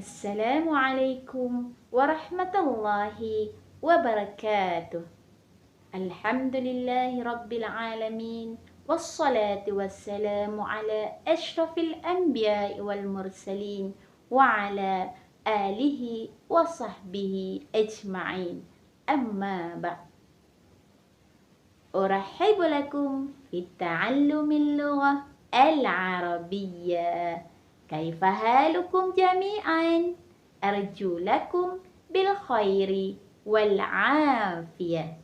السلام عليكم ورحمة الله وبركاته. الحمد لله رب العالمين والصلاة والسلام على أشرف الأنبياء والمرسلين وعلى آله وصحبه أجمعين. أما بعد أرحب لكم في تعلم اللغة العربية. كيف حالكم جميعا؟ أرجو لكم بالخير والعافية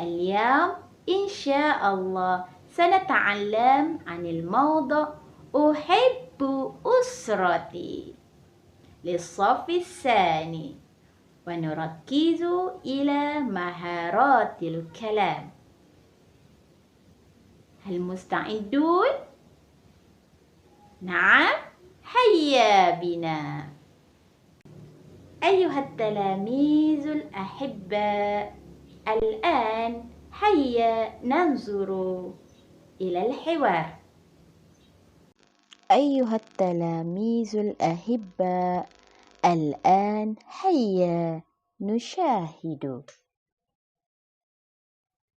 اليوم إن شاء الله سنتعلم عن الموضوع أحب أسرتي للصف الثاني ونركز إلى مهارات الكلام هل مستعدون؟ نعم هيا بنا. أيها التلاميذ الأحباء الآن هيا ننظر إلى الحوار. أيها التلاميذ الأحباء الآن هيا نشاهد.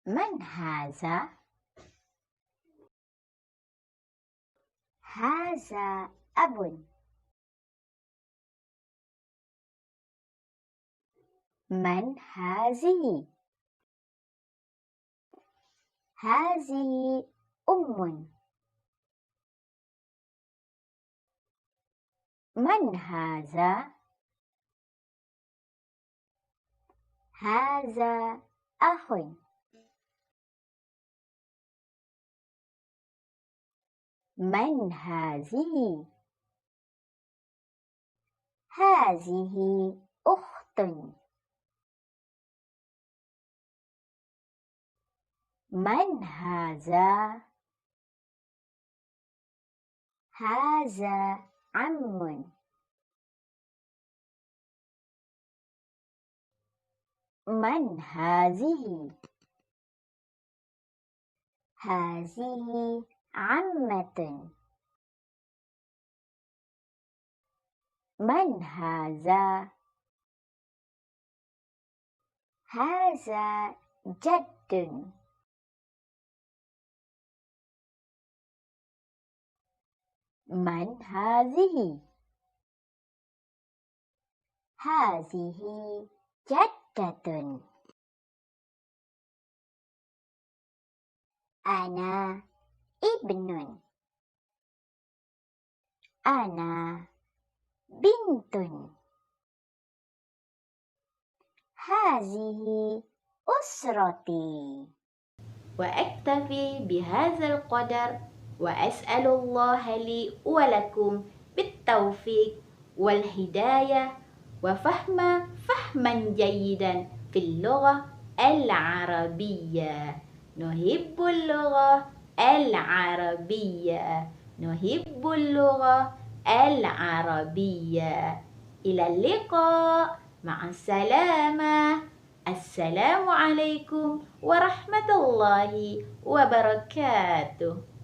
من هذا؟ هذا أب. من هذه؟ هذه أم من هذا؟ هذا أخ من هذه؟ هذه أخت من هذا؟ هذا عم من هذه؟ هذه عمة من هذا؟ هذا جد من هذه؟ هذه جدة أنا ابن أنا بنت هذه أسرتي وأكتفي بهذا القدر وأسأل الله لي ولكم بالتوفيق والهداية وفهم فهما جيدا في اللغة العربية. نحب اللغة العربية. نحب اللغة العربية. إلى اللقاء. مع السلامة. السلام عليكم ورحمة الله وبركاته.